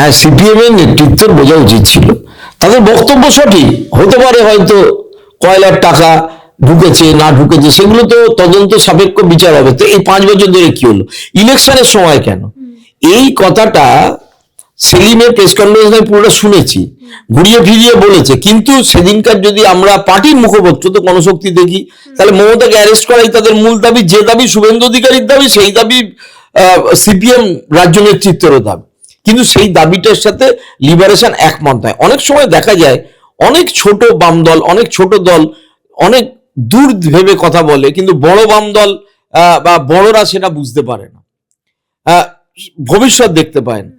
হ্যাঁ সিপিএম এর নেতৃত্বের বোঝা উচিত ছিল। তাদের বক্তব্য সঠিক, হতে পারে হয়তো কয়লার টাকা ঢুকেছে, না ঢুকেছে, সেগুলো তো তদন্ত সাপেক্ষ বিচার হবে। তো এই পাঁচ বছর ধরে কি হলো? ইলেকশনের সময় কেন? এই কথাটা সেলিমের প্রেস কনফারেন্স আমি পুরোটা শুনেছি, ঘুরিয়ে ফিরিয়ে বলেছে। কিন্তু সেদিনকার যদি আমরা পার্টির মুখপত্র তো গণশক্তি দেখি, তাহলে মমতাকে অ্যারেস্ট করাই তাদের মূল দাবি, যে দাবি শুভেন্দু অধিকারীর দাবি, সেই দাবি সিপিএম রাজ্য নেতৃত্বেরও দাবি। কিন্তু সেই দাবিটার সাথে লিবারেশন একমত নয়। অনেক সময় দেখা যায়, অনেক ছোট বাম দল, অনেক ছোট দল, অনেক দূর ভেবে কথা বলে, কিন্তু বড় বাম দল বা বড়রা সেটা বুঝতে পারে না। ভবিষ্যৎ দেখতে পায় না।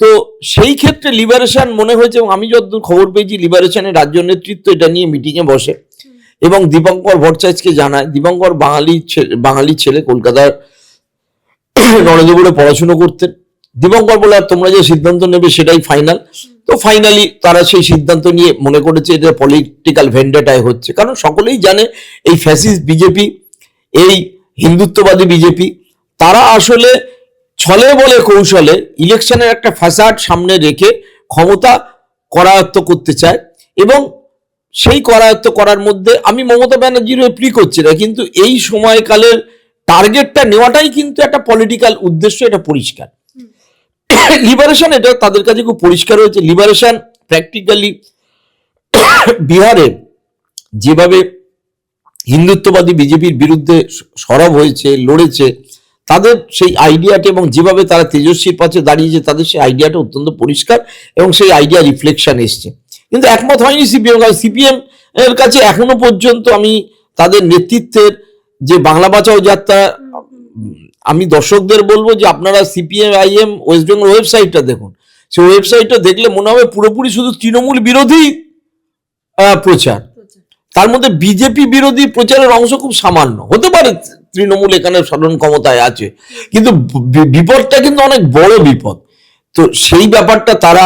তো সেই ক্ষেত্রে লিবারেশন মনে হয়েছে, এবং আমি যতদূর খবর পেয়েছি লিবারেশনের রাজ্য নেতৃত্ব এটা নিয়ে মিটিংয়ে বসে। এবং দীপঙ্কর ভট্টাচার্যকে জানায়, দীপঙ্কর বাঙালি বাঙালি ছেলে কলকাতার নরেন্দ্রপুরে পড়াশুনো করতেন। দীপঙ্কর বলে তোমরা যে সিদ্ধান্ত নেবে সেটাই ফাইনাল তো ফাইনালি তারা সেই সিদ্ধান্ত নিয়ে মনে করেছে এটা পলিটিক্যাল ভেন্ডেটায় হচ্ছে। কারণ সকলেই জানে এই ফ্যাসিস্ট বিজেপি এই হিন্দুত্ববাদী বিজেপি তারা আসলে ছলে বলে কৌশলে ইলেকশনের একটা ফ্যাসাড সামনে রেখে ক্ষমতা করায়ত্ত করতে চায় এবং সেই করায়ত্ত করার মধ্যে আমি মমতা ব্যানার্জির প্রি করছি না, কিন্তু এই সময়কালের টার্গেটটা নেওয়াটাই কিন্তু একটা পলিটিক্যাল উদ্দেশ্য, এটা পরিষ্কার। লিবারেশন এটা তাদের কাছে খুব পরিষ্কার হয়েছে। লিবারেশন প্র্যাকটিক্যালি বিহারে যেভাবে হিন্দুত্ববাদী বিজেপির বিরুদ্ধে সরব হয়েছে, লড়েছে, তাদের সেই আইডিয়াটা এবং যেভাবে তারা তেজস্বীর পাশে দাঁড়িয়েছে, তাদের সেই আইডিয়াটা অত্যন্ত পরিষ্কার এবং সেই আইডিয়া রিফ্লেকশন এসছে। কিন্তু একমত হয়নি সিপিএম কারণ সিপিএম এর কাছে এখনও পর্যন্ত আমি তাদের নেতৃত্বের যে বাংলা বাঁচাও যাত্রা আমি দর্শকদের বলব যে আপনারা সিপিএম আইএম ওয়েস্ট বেঙ্গল ওয়েবসাইটটা দেখুন। সেই ওয়েবসাইটটা দেখলে মনে হবে পুরোপুরি শুধু তৃণমূল বিরোধী প্রচার। তার মধ্যে বিজেপি বিরোধী প্রচারের অংশ খুব সামান্য। হতে পারে তৃণমূল এখানে স্মরণ ক্ষমতায় আছে। কিন্তু বিপদটা কিন্তু অনেক বড় বিপদ। তো সেই ব্যাপারটা তারা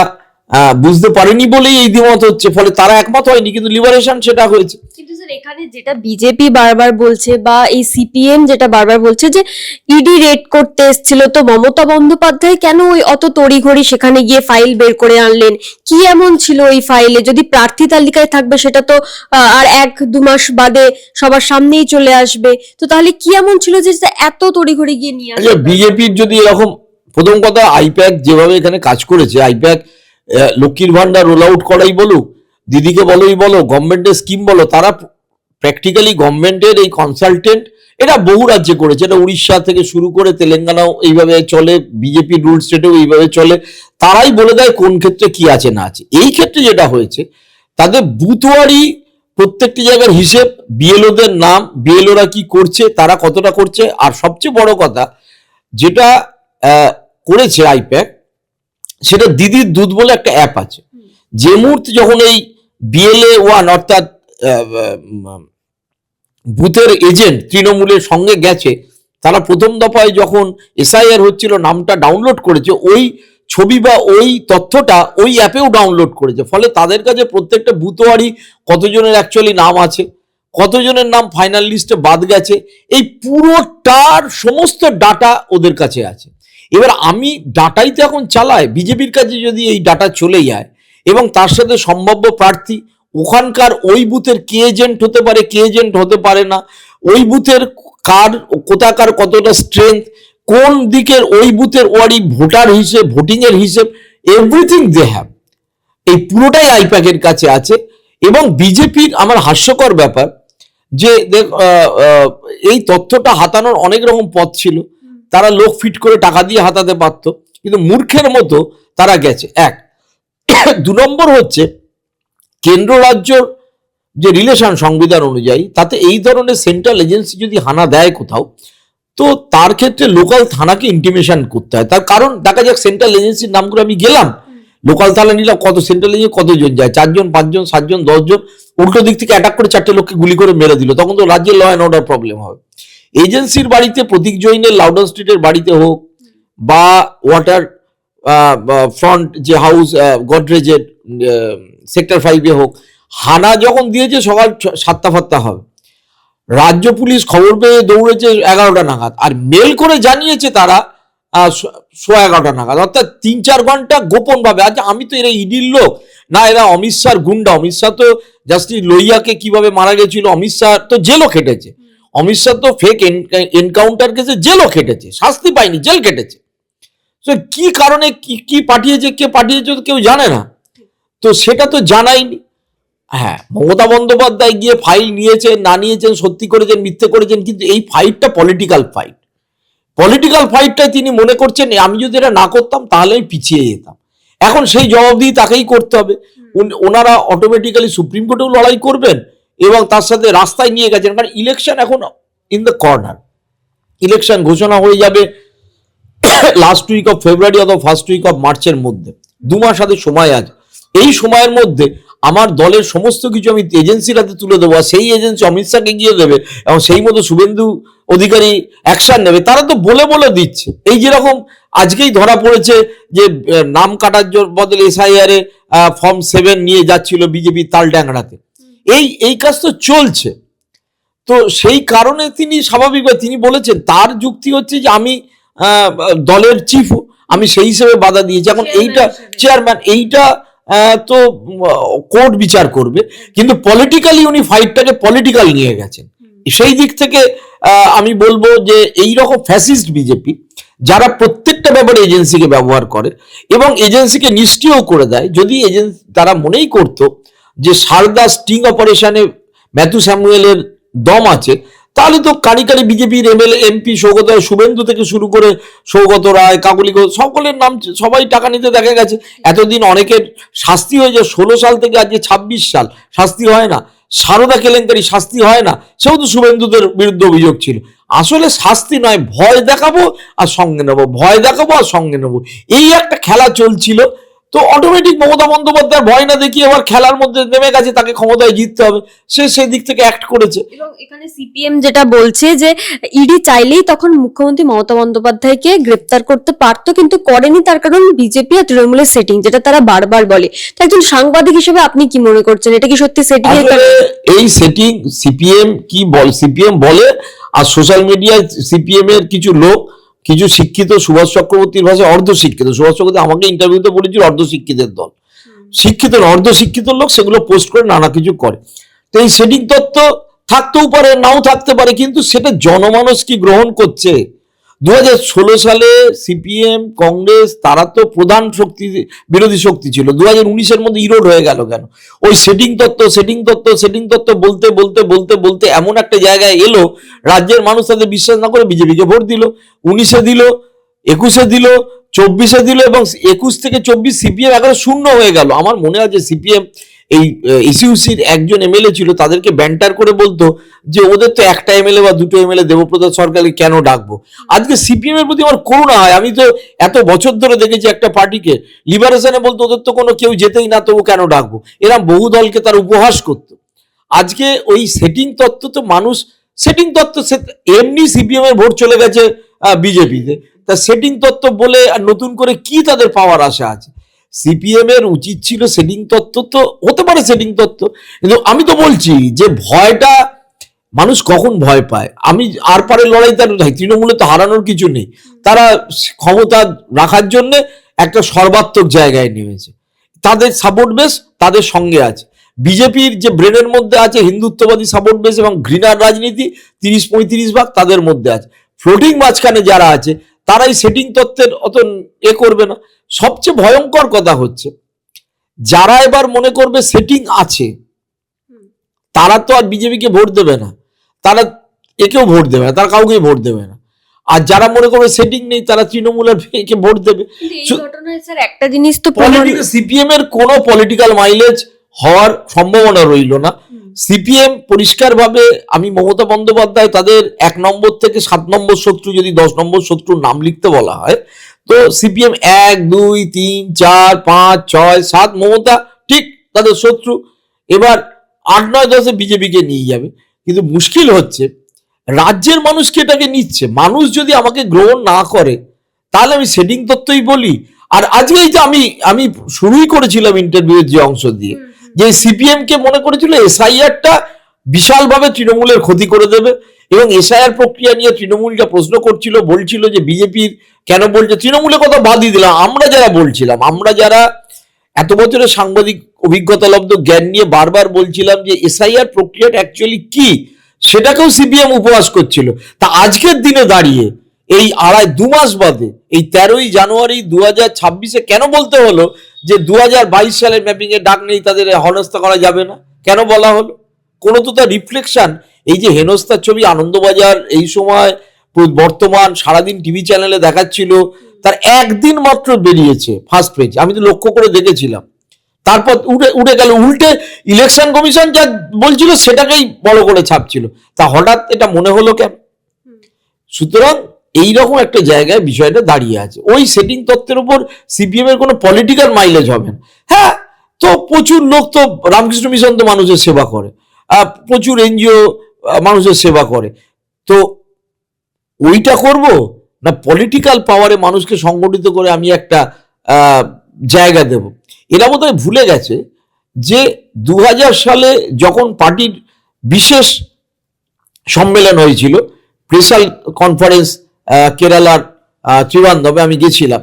বুঝতে পারেনি বলেই এই দ্বিমত হচ্ছে। ফলে তারা একমত হয়নি কিন্তু লিবারেশন সেটা হয়েছে। এখানে যেটা বিজেপি বারবার বলছে বা এই সিপিএম যেটা বারবার বলছে যে ইডি রেড করতে এসেছিল, তো মমতা বন্দ্যোপাধ্যায় কেন ওই অত তড়িঘড়ি সেখানে গিয়ে ফাইল বের করে আনলেন? কি এমন ছিল ওই ফাইলে যদি প্রার্থী তালিকায় থাকবে সেটা তো আর এক দু মাস বাদে সবার সামনেই চলে আসবে। তো তাহলে কি এমন ছিল যে এত তড়িঘড়ি গিয়ে নিয়ে আচ্ছা আসবে বিজেপির যদি এরকম, প্রথম কথা আইপ্যাক যেভাবে এখানে কাজ করেছে আইপ্যাক লক্ষ্মীর ভান্ডার রোল আউট করাই বলুক, দিদিকে বলোই বলো গভর্নমেন্টের স্কিম বলো, তারা প্র্যাকটিক্যালি গভর্নমেন্টের এই কনসালটেন্ট এটা বহু রাজ্যে করেছে। এটা উড়িষ্যা থেকে শুরু করে তেলেঙ্গানাও এইভাবে চলে বিজেপি রুল স্টেটেও এইভাবে চলে। তারাই বলে দেয় কোন ক্ষেত্রে কি আছে, না আছে। এই ক্ষেত্রে যেটা হয়েছে, তাদের বুথওয়ারি প্রত্যেকটি জায়গার হিসেব বিএলওদের নাম বিএলওরা কি করছে, তারা কতটা করছে। আর সবচেয়ে বড় কথা, যেটা করেছে আইপ্যাক সেটা দিদির দুধ বলে একটা অ্যাপ আছে। যে মুহূর্তে যখন এই বিএলএ ওয়ান অর্থাৎ বুথের এজেন্ট তৃণমূলের সঙ্গে গেছে, তারা প্রথম দফায় যখন এসআইআর হচ্ছিল, নামটা ডাউনলোড করেছে, ওই ছবি বা ওই তথ্যটা ওই অ্যাপেও ডাউনলোড করেছে। ফলে তাদের কাছে প্রত্যেকটা বুথওয়ারি কতজনের অ্যাকচুয়ালি নাম আছে, কতজনের নাম ফাইনাল লিস্টে বাদ গেছে, এই পুরোটার সমস্ত ডাটা ওদের কাছে আছে। এবার আমি ডাটাই তো এখন চালাই, বিজেপির কাছে যদি এই ডাটা চলে যায়, এবং তার সাথে সম্ভাব্য প্রার্থী ওখানকার ওই বুথের কে এজেন্ট হতে পারে, কে এজেন্ট হতে পারে না, ওই বুথের কার, কোথাকার কতটা স্ট্রেংথ কোন দিকের ওই বুথের ওয়ারি ভোটার হিসেব ভোটিং এর হিসেব এভরিথিং দে হ্যাভ এই পুরোটাই আইপ্যাকের কাছে আছে এবং বিজেপির আমার হাস্যকর ব্যাপার যে এই তথ্যটা হাতানোর অনেক রকম পথ ছিল। তারা লোক ফিট করে টাকা দিয়ে হাতাতে পারতো, কিন্তু মূর্খের মতো তারা গেছে। এক, দু নম্বর হচ্ছে কেন্দ্র রাজ্যর যে রিলেশন সংবিধান অনুযায়ী, তাতে এই ধরনের সেন্ট্রাল এজেন্সি যদি হানা দেয় কোথাও, তো তার ক্ষেত্রে লোকাল থানাকে ইন্টিমেশন করতে হয়। তার কারণ দেখা যাক সেন্ট্রাল এজেন্সির নাম করে আমি গেলাম। লোকাল থানা নিলাম, কত সেন্ট্রাল এজেন্সি কতজন যায়? চারজন, পাঁচজন, সাতজন, দশজন, উল্টো দিক থেকে অ্যাটাক করে চারটে লোককে গুলি করে মেরে দিল। তখন তো রাজ্যের ল অ্যান্ড অর্ডার প্রবলেম হবে। এজেন্সির বাড়িতে প্রতীক জৈনের লাউডন স্ট্রিটের বাড়িতে হোক, বা ওয়াটার ফ্রন্ট যে হাউস গডরেজের সেক্টর ফাইভে হোক, হানা যখন দিয়েছে সকাল সাতটা ফাত্তা হবে। রাজ্য পুলিশ খবর পেয়ে দৌড়েছে এগারোটা নাগাদ। আর মেল করে জানিয়েছে তারা সোয়া এগারোটা নাগাদ। অর্থাৎ তিন চার ঘণ্টা গোপন ভাবে আজ আমি তো এরা ইডির লোক। না, এরা অমিত শাহর গুন্ডা। অমিত শাহ তো জাস্টিস লোহিয়াকে কীভাবে মারা গেছিল, অমিত শাহ তো জেলও খেটেছে। অমিত শাহ তো ফেক এনকাউন্টার কেসে জেলও খেটেছে। শাস্তি পায়নি, জেল কেটেছে তো কি কারণে কি কি পাঠিয়েছে, কে পাঠিয়েছে কেউ জানে না। তো সেটা তো জানাইনি। হ্যাঁ মমতা বন্দ্যোপাধ্যায় গিয়ে ফাইল নিয়েছেন না নিয়েছেন সত্যি করেছেন মিথ্যে করেছেন কিন্তু এই ফাইটটা পলিটিক্যাল ফাইট পলিটিক্যাল ফাইটটাই তিনি মনে করছেন আমি যদি এটা না করতাম তাহলে আমি পিছিয়ে যেতাম। এখন সেই জবাবদিহি তাকেই করতে হবে। ওনারা অটোমেটিক্যালি সুপ্রিম কোর্টেও লড়াই করবেন এবং তার সাথে রাস্তায় নিয়ে গেছেন। কারণ ইলেকশন এখন ইন দ্য কর্নার ইলেকশন ঘোষণা হয়ে যাবে লাস্ট উইক অফ ফেব্রুয়ারি অথবা ফার্স্ট উইক অফ মার্চের মধ্যে। দু মাস হাতে সময় আছে। এই সময়ের মধ্যে আমার দলের সমস্ত কিছু আমি এজেন্সির হাতে তুলে দেবো আর সেই এজেন্সি অমিত শাহকে গিয়ে দেবে এবং সেই মতো শুভেন্দু অধিকারী অ্যাকশন নেবে। তারা তো বলে বলে দিচ্ছে। এই যেরকম আজকেই ধরা পড়েছে যে নাম কাটার বদলে এসআইআরে ফর্ম সেভেন নিয়ে যাচ্ছিল বিজেপি তালড্যাংরাতে এই এই কাজ তো চলছে। তো সেই কারণে তিনি স্বাভাবিকভাবে তিনি বলেছেন তার যুক্তি হচ্ছে যে আমি দলের চিফ আমি সেই হিসেবে বাধা দিয়েছি। এখন এইটা চেয়ারম্যান এইটা তো কোর্ট বিচার করবে। কিন্তু পলিটিক্যালি উনি ফাইটটাকে পলিটিক্যাল নিয়ে গেছেন। সেই দিক থেকে আমি বলব যে এই রকম ফ্যাসিস্ট বিজেপি যারা প্রত্যেকটা ব্যাপারে এজেন্সিকে ব্যবহার করে এবং এজেন্সিকে নিষ্ক্রিয় করে দেয় যদি এজেন্সি তারা মনেই করতো যে সারদা স্টিং অপারেশনে ম্যাথু স্যামুয়েলের দম আছে তাহলে তো কারি কারি বিজেপির এমএলএ, এমপি সৌগত রায় শুভেন্দু থেকে শুরু করে সৌগত রায়, কাকুলি সকলের নাম সবাই টাকা নিতে দেখা গেছে। এতদিন অনেকের শাস্তি হয়ে যায় ষোলো সাল থেকে আজকে ছাব্বিশ সাল, শাস্তি হয় না। সারদা কেলেঙ্কারি শাস্তি হয় না, সেও তো শুভেন্দুদের বিরুদ্ধে অভিযোগ ছিল। আসলে শাস্তি নয়, ভয় দেখাবো আর সঙ্গে নেব, ভয় দেখাবো আর সঙ্গে নেব। এই একটা খেলা চলছিল তো অটোমেটিক মমতা বন্দ্যোপাধ্যায় ভয় না দেখিয়ে আবার খেলার মধ্যে নেমে গেছে তাকে ক্ষমতায় জিততে হবে। সে সেই দিক থেকে অ্যাক্ট করেছে। এবং এখানে সিপিএম যেটা বলছে যে ইডি চাইলেই তখন মুখ্যমন্ত্রী মমতা বন্দ্যোপাধ্যায়কে গ্রেপ্তার করতে পারতো কিন্তু করেনি তার কারণ বিজেপি আর তৃণমূলের সেটিং যেটা তারা বারবার বলে। তো একজন সাংবাদিক হিসেবে আপনি কি মনে করছেন? এটা কি সত্যি সেটিং এই সেটিং সিপিএম কি বল সিপিএম বলে আর সোশ্যাল মিডিয়ায় সিপিএম এর কিছু লোক কিছু শিক্ষিত সুভাষ চক্রবর্তীর ভাষায় অর্ধ শিক্ষিত সুভাষ চক্রবর্তী আমাকে ইন্টারভিউতে বলেছিল অর্ধ শিক্ষিতের দল। শিক্ষিত অর্ধ শিক্ষিত লোক সেগুলো পোস্ট করে নানা কিছু করে। তো এই সেটিং তত্ত্ব থাকতেও পারে নাও থাকতে পারে কিন্তু সেটা জনমানস কি গ্রহণ করছে? দু হাজার ষোলো সালে সিপিএম, কংগ্রেস, তারা তো প্রধান শক্তি, বিরোধী শক্তি ছিল। দু হাজার উনিশের মধ্যে ইরোড হয়ে গেল কেন? ওই সেটিং তত্ত্ব সেটিং তত্ত্ব সেটিং তত্ত্ব বলতে বলতে বলতে বলতে এমন একটা জায়গায় এলো, রাজ্যের মানুষ তাদের বিশ্বাস না করে বিজেপিকে ভোট দিল। উনিশে দিল, একুশে দিল, চব্বিশে দিল এবং একুশ থেকে চব্বিশ সিপিএম এখন শূন্য হয়ে গেল। আমার মনে আছে সিপিএম এই ইসিউসির একজন এমএলএ ছিল, তাদেরকে ব্যান্টার করে বলতো যে ওদের তো একটা এমএলএ বা দুটো এমএলএ দেবপ্রসাদ সরকারকে কেন ডাকবো? আজকে সিপিএম এর প্রতি আমার করুণা হয়। আমি তো এত বছর ধরে দেখেছি একটা পার্টিকে লিবারেশনে বলতো, ওদের তো কোনো কেউ যেতেই না, তবু কেন ডাকবো? এরা বহু দলকে তার উপহাস করতো। আজকে ওই সেটিং তত্ত্ব তো মানুষ সেটিং তত্ত্ব এমনি সিপিএম এর ভোট চলে গেছে বিজেপিতে। তা সেটিং তত্ত্ব বলে আর নতুন করে কি তাদের পাওয়ার আশা আছে সিপিএম এর উচিত ছিল সেটিং তত্ত্ব তো, হতে পারে সেটিং তত্ত্ব। কিন্তু আমি তো বলছি যে ভয়টা, মানুষ কখন ভয় পায়? আমি আর পারে লড়াই তার তৃণমূলে তো হারানোর কিছু নেই। তারা ক্ষমতা রাখার জন্য একটা সর্বাত্মক জায়গায় নেমেছে। তাদের সাপোর্ট বেস তাদের সঙ্গে আছে। বিজেপির যে ব্রেনের মধ্যে আছে হিন্দুত্ববাদী সাপোর্ট বেস এবং ঘৃণার রাজনীতি, তিরিশ পঁয়ত্রিশ ভাগ তাদের মধ্যে আছে। ফ্লোটিং মাঝখানে যারা আছে তারাই সেটিং তত্ত্বের অত এ করবে না। সবচেয়ে ভয়ঙ্কর কথা হচ্ছে যারা এবার মনে করবে সেটিং আছে তারা তো আর বিজেপিকে ভোট দেবে না। তারা একেও ভোট দেবে না তারা কাউকেই ভোট দেবে না। আর যারা মনে করবে সেটিং নেই তারা তৃণমূলের একে ভোট দেবে। স্যার একটা জিনিস তো সিপিএম এর কোনো পলিটিক্যাল মাইলেজ হওয়ার সম্ভাবনা রইল না। সিপিএম পরিষ্কারভাবে আমি মমতা বন্দ্যোপাধ্যায় তাদের এক নম্বর থেকে সাত নম্বর শত্রু, যদি দশ নম্বর শত্রুর নাম লিখতে বলা হয়, তো সিপিএম এক, দুই, তিন, চার, পাঁচ, ছয়, সাত, মমতা ঠিক তাদের শত্রু। এবার আট, নয়, দশে বিজেপিকে নিয়ে যাবে। কিন্তু মুশকিল হচ্ছে, রাজ্যের মানুষকে এটাকে নিচ্ছে? মানুষ যদি আমাকে গ্রহণ না করে, তাহলে আমি সেটিং তত্ত্বই বলি। আর আজকেই যে আমি আমি শুরুই করেছিলাম ইন্টারভিউয়ের যে অংশ দিয়ে যে সিপিএম কে মনে করেছিল এসআইআরটা বিশালভাবে তৃণমূলের ক্ষতি করে দেবে এবং এসআইআর প্রক্রিয়া নিয়ে তৃণমূলটা প্রশ্ন করছিল, বলছিল যে বিজেপির কেন বলছে? তৃণমূলের কথা বাদই দিলাম। আমরা যারা বলছিলাম, আমরা যারা এত বছরের সাংবাদিক অভিজ্ঞতালব্ধ জ্ঞান নিয়ে বারবার বলছিলাম যে এসআইআর প্রক্রিয়াটা অ্যাকচুয়ালি কি, সেটাকেও সিপিএম উপহাস করছিল। তা আজকের দিনে দাঁড়িয়ে, এই আড়াই, দু মাস বাদে, এই তেরোই জানুয়ারি দু হাজার ছাব্বিশে কেন বলতে হলো? যে দু হাজার বাইশ সালের ম্যাপিং এর ডাক নেই তাদের হেনস্থা করা যাবে না। কেন বলা হলো? কোনো তো তার রিফ্লেকশন এই যে হেনস্থার ছবি আনন্দবাজার এই সময় বর্তমান সারাদিন টিভি চ্যানেলে দেখাচ্ছিল তার একদিন মাত্র বেরিয়েছে ফার্স্ট পেজ আমি তো লক্ষ্য করে দেখেছিলাম। তারপর উঠে উঠে গেল উল্টে ইলেকশন কমিশন যা বলছিল সেটাকেই বড় করে ছাপছিল। তা হঠাৎ এটা মনে হলো কেন? সুতরাং এইরকম একটা জায়গায় বিষয়টা দাঁড়িয়ে আছে। ওই সেটিং তত্ত্বের উপর সিপিএম এর কোনো পলিটিক্যাল মাইলেজ হবে না। হ্যাঁ তো প্রচুর লোক তো রামকৃষ্ণ মিশন তো মানুষের সেবা করে। প্রচুর এনজিও মানুষের সেবা করে। তো ওইটা করব না পলিটিক্যাল পাওয়ারে মানুষকে সংগঠিত করে আমি একটা জায়গা দেব? এরা বোধহয় ভুলে গেছে যে দু হাজার সালে যখন পার্টির বিশেষ সম্মেলন হয়েছিল প্রেসাল কনফারেন্স কেরালার ত্রিবান্ধবে আমি গেছিলাম।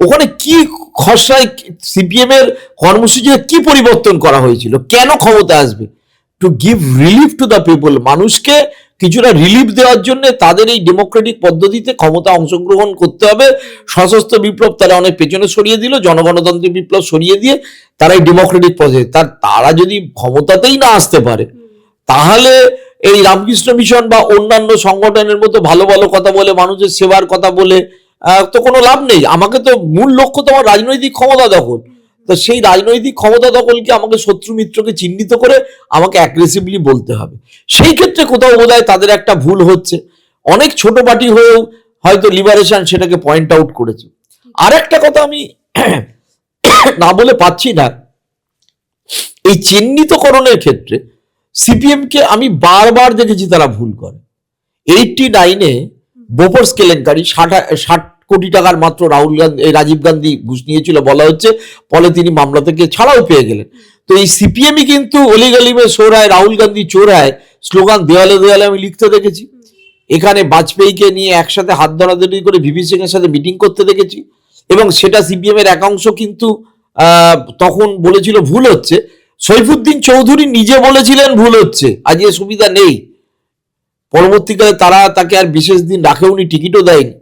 ওখানে কি খসড়ায় সিপিএম এর কর্মসূচিতে কি পরিবর্তন করা হয়েছিল? কেন ক্ষমতা আসবে? To give relief to the people মানুষকে কিছুটা রিলিফ দেওয়ার জন্য তাদের এই ডেমোক্রেটিক পদ্ধতিতে ক্ষমতা অংশগ্রহণ করতে হবে। সশস্ত্র বিপ্লব তারা অনেক পেছনে সরিয়ে দিল জনগণতান্ত্রিক বিপ্লব সরিয়ে দিয়ে তারা এই ডেমোক্রেটিক পদ্ধতি তার তারা যদি ক্ষমতাতেই না আসতে পারে, তাহলে এই রামকৃষ্ণ মিশন বা অন্যান্য সংগঠনের মতো ভালো ভালো কথা বলে, মানুষের সেবার কথা বলে তো কোনো লাভ নেই। আমাকে তো মূল লক্ষ্য তো আমার রাজনৈতিক ক্ষমতা দখল। তো সেই রাজনৈতিক ক্ষমতা দখলকে আমাকে শত্রু মিত্রকে চিহ্নিত করে আমাকে অ্যাগ্রেসিভলি বলতে হবে। সেই ক্ষেত্রে কোথাও বোধ তাদের একটা ভুল হচ্ছে। অনেক ছোট পার্টি হয়েও হয়তো লিবারেশন সেটাকে পয়েন্ট আউট করেছে। আর একটা কথা আমি না বলে পাচ্ছি না। এই চিহ্নিতকরণের ক্ষেত্রে সিপিএম কে আমি বারবার দেখেছি তারা ভুল করে। এইটটি নাইনে বোফোর্স কেলেঙ্কারি, ষাট ষাট কোটি টাকার মাত্র রাহুল গান্ধী রাজীব গান্ধী ঘুষ নিয়েছিল বলা হচ্ছে, ফলে তিনি মামলা থেকে ছাড়াও পেয়ে গেলেন। তো এই সিপিএমই কিন্তু অলিগালিমে সোরায় রাহুল গান্ধী চোরায় স্লোগান, দেওয়ালে দেওয়ালে আমি লিখতে দেখেছি। এখানে বাজপেয়ীকে নিয়ে একসাথে হাত ধরাধরি করে ভিপি সিং এর সাথে মিটিং করতে দেখেছি। এবং সেটা সিপিএম এর একাংশ কিন্তু তখন বলেছিল ভুল হচ্ছে। সৈফুদ্দিন চৌধুরী নিজে বলেছিলেন ভুল হচ্ছে। আজ এ সুবিধা নেই। পরবর্তীকালে তারা তাকে আর বিশেষ দিন রাখেওনি, টিকিটও দেয়নি।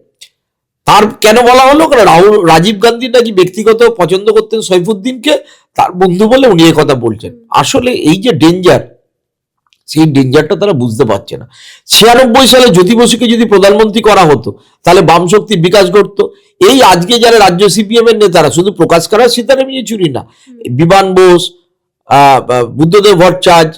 তার কেন বলা হলো? কারণ রাহুল, রাজীব গান্ধী নাকি ব্যক্তিগত পছন্দ করতেন সৈফুদ্দিনকে? তার বন্ধু বলে উনি কথা বলছেন। আসলে এই যে ডেঞ্জার, সেই ডেঞ্জারটা তারা বুঝতে পারছে না। ছিয়ানব্বই সালে জ্যোতি বসুকে যদি প্রধানমন্ত্রী করা হতো, তাহলে বাম শক্তির বিকাশ ঘটতো। এই আজকে যারা রাজ্য সিপিএম এর নেতারা, শুধু প্রকাশ করার সীতারাম চুরি না, বিমান বোস বুদ্ধদেব ভট্টাচার্য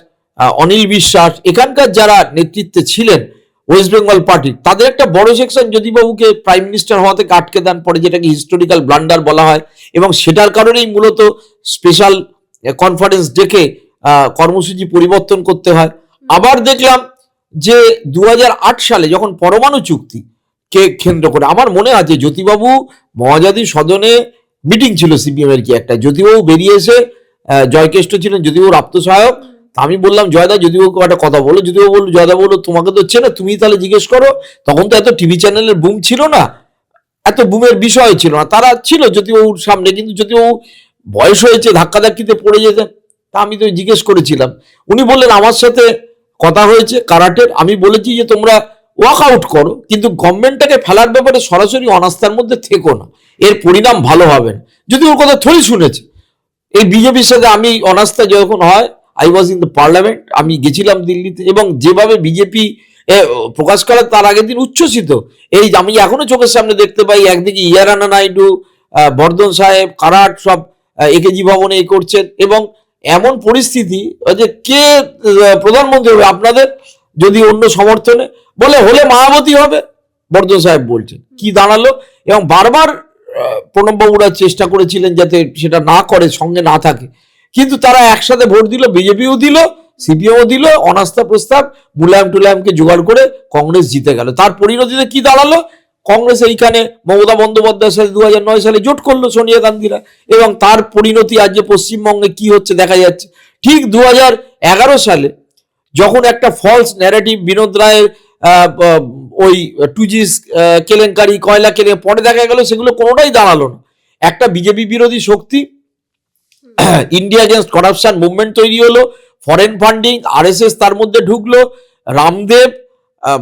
অনিল বিশ্বাস, এখানকার যারা নেতৃত্বে ছিলেন ওয়েস্ট বেঙ্গল পার্টির তাদের একটা বড় সেকশন জ্যোতিবাবুকে প্রাইম মিনিস্টার হওয়া থেকে আটকে দেন পরে যেটাকে হিস্টোরিক্যাল ব্লান্ডার বলা হয় এবং সেটার কারণেই মূলত স্পেশাল কনফারেন্স ডেকে কর্মসূচি পরিবর্তন করতে হয়। আবার দেখলাম যে দু হাজার আট সালে যখন পরমাণু চুক্তি কে কেন্দ্র করে, আমার মনে আছে জ্যোতিবাবু মহাজাতি সদনে মিটিং ছিল সিপিএম এর কি একটা, জ্যোতিবাবু বেরিয়ে এসে জয়কেষ্ট ছিলেন জ্যোতিবাবুর আপ্তসহায়ক তা আমি বললাম, জয়দা জ্যোতিবাবুকে একটা কথা বলো জ্যোতিবাবু বলল, জয়দা বলল, তোমাকে তো চেনে তুমি তাহলে জিজ্ঞেস করো। তখন তো এত টিভি চ্যানেলের বুম ছিল না, এত বুমের বিষয় ছিল না। তারা ছিল যদি ওর সামনে, কিন্তু জ্যোতিবাবু বয়স হয়েছে, ধাক্কাধাক্কিতে পড়ে যেতেন, তা আমি তো জিজ্ঞেস করেছিলাম। উনি বললেন, আমার সাথে কথা হয়েছে, কারাটের। আমি বলেছি যে, তোমরা ওয়াক আউট করো, কিন্তু গভর্নমেন্টটাকে ফেলার ব্যাপারে সরাসরি অনাস্থার মধ্যে থেকো না। এর পরিণাম ভালো হবে না। যদি ওর কথা থরি শুনেছে এই বিজেপির সাথে আমি অনাস্থা যখন হয় I was in the parliament আমি গেছিলাম দিল্লিতে এবং যেভাবে বিজেপি প্রকাশ করার তার আগের দিন উচ্ছ্বসিত। এই আমি এখনও চোখের সামনে দেখতে পাই, একদিকে ইয়ারানা নাইডু বর্ধন সাহেব, কারাট সব একেজি ভবনে এ করছেন এবং এমন পরিস্থিতি যে কে প্রধানমন্ত্রী হবে আপনাদের, যদি অন্য সমর্থনে বলে হলে মায়াবতী হবে, বর্ধন সাহেব বলছেন। কি দাঁড়াল এবং বারবার প্রণববাবুরা চেষ্টা করেছিলেন যাতে সেটা না করে, সঙ্গে না থাকে। কিন্তু তারা একসাথে ভোট দিল, বিজেপিও দিল, সিপিএমও দিল, অনাস্থা প্রস্তাব, মুলায়ম টুলায়মকে জোগাড় করে কংগ্রেস জিতে গেল। তার পরিণতিতে কি দাঁড়াল? কংগ্রেস এইখানে মমতা বন্দ্যোপাধ্যায়ের সাথে দু সালে জোট করল সোনিয়া গান্ধীরা, এবং তার পরিণতি আজ যে পশ্চিমবঙ্গে কি হচ্ছে দেখা যাচ্ছে। ঠিক দু সালে যখন একটা ফলস ন্যারেটিভ বিনোদ রায়ের ওই টু জি কেলেঙ্কারি কয়লা কেলে পরে দেখা গেল, সেগুলো কোনোটাই দাঁড়াল না। একটা বিজেপি বিরোধী শক্তি ইন্ডিয়া এগেনস্ট করাপশন মুভমেন্ট তৈরি হলো ফরেন ফান্ডিং আরএসএস তার মধ্যে ঢুকলো, রামদেব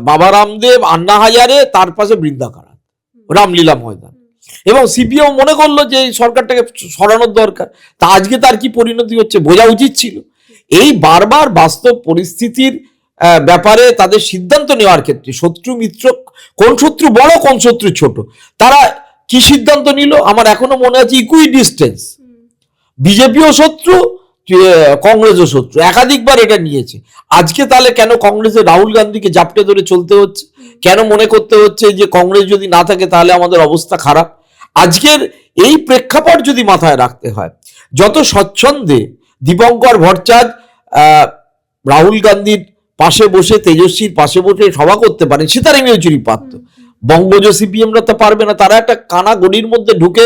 বাবা রামদেব, আন্না হাজারে, তার পাশে বৃন্দাকারা রামলীলা ময়দান। এবং সিপিএম মনে করল যে সরকারটাকে সরানোর দরকার, তা আজকে তার কি পরিণতি হচ্ছে বোঝা উচিত ছিল। এই বারবার বাস্তব পরিস্থিতির ব্যাপারে তাদের সিদ্ধান্ত নেওয়ার ক্ষেত্রে শত্রু মিত্র কোন শত্রু বড় কোন শত্রু ছোট তারা কি সিদ্ধান্ত নিল? আমার এখনও মনে আছে ইকুই ডিস্টেন্স বিজেপিও শত্রু কংগ্রেসও শত্রু একাধিকবার এটা নিয়েছে। আজকে তাহলে কেন কংগ্রেসে রাহুল গান্ধীকে জাপটে ধরে চলতে হচ্ছে? কেন মনে করতে হচ্ছে যে কংগ্রেস যদি না থাকে তাহলে আমাদের অবস্থা খারাপ? আজকের এই প্রেক্ষাপট যদি মাথায় রাখতে হয় যত স্বচ্ছন্দে দীপঙ্কর ভট্টাচার্য রাহুল গান্ধীর পাশে বসে তেজস্বীর পাশে বসে সভা করতে পারেন সেটার ইমেজুরি পারত বঙ্গজ সিপিএমরা তো পারবে না, তারা একটা কানা গড়ির মধ্যে ঢুকে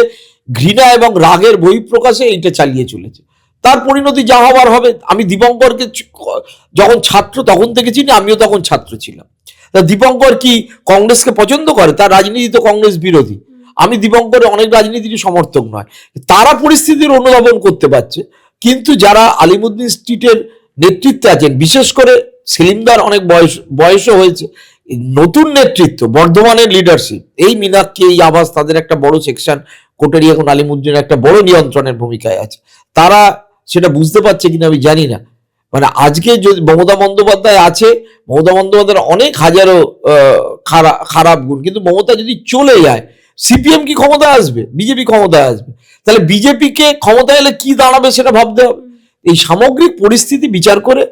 ঘৃণা এবং রাগের বহিঃপ্রকাশে এইটা চালিয়ে চলেছে। তার পরিণতি যা হবার হবে, আমি দীপঙ্করকে যখন ছাত্র তখন থেকে চিনি, আমিও তখন ছাত্র ছিলাম। তা দীপঙ্কর কি কংগ্রেসকে পছন্দ করে? তার রাজনীতি তো কংগ্রেস বিরোধী। আমি দীপঙ্করের অনেক রাজনীতির সমর্থক নয়। তারা পরিস্থিতির অনুধাবন করতে পারছে, কিন্তু যারা আলিমুদ্দিন স্ট্রিটের নেতৃত্বে আছেন, বিশেষ করে সেলিমদার অনেক বয়স, বয়সও হয়েছে। নতুন নেতৃত্ব, বর্ধমানের লিডারশিপ এই মিনাক্ষী, এই আবাস তাদের একটা বড় সেকশন কোটারি এখন আলিমুদ্দিনের একটা বড় নিয়ন্ত্রণের ভূমিকায় আছে। তারা সেটা বুঝতে পারছে কিনা আমি জানি না। মানে আজকে যদি মমতা বন্দ্যোপাধ্যায় আছে, মমতা বন্দ্যোপাধ্যায়ের অনেক হাজারো খারাপ খারাপ গুণ, কিন্তু মমতা যদি চলে যায় সিপিএম কি ক্ষমতায় আসবে? বিজেপি ক্ষমতায় আসবে। তাহলে বিজেপিকে ক্ষমতায় এলে কি দাঁড়াবে সেটা ভাবতে হবে। এই সামগ্রিক পরিস্থিতি বিচার করে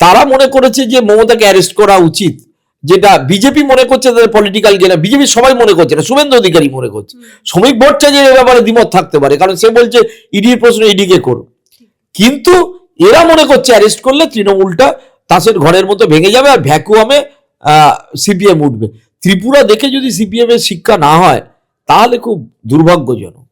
তারা মনে করেছে যে মমতাকে অ্যারেস্ট করা উচিত। যেটা বিজেপি মনে করছে তাদের পলিটিক্যাল গেলে বিজেপি সবাই মনে করছে না শুভেন্দু অধিকারী মনে করছে। শ্রমিক ভট্টাচার্যের এ ব্যাপারে দ্বিমত থাকতে পারে কারণ সে বলছে ইডির প্রশ্ন ইডিকে করো কিন্তু এরা মনে করছে অ্যারেস্ট করলে তৃণমূলটা তাসের ঘরের মতো ভেঙে যাবে আর ভ্যাকুয়ামে সিপিএম উঠবে। ত্রিপুরা দেখে যদি সিপিএম এর শিক্ষা না হয় তাহলে খুব দুর্ভাগ্যজনক।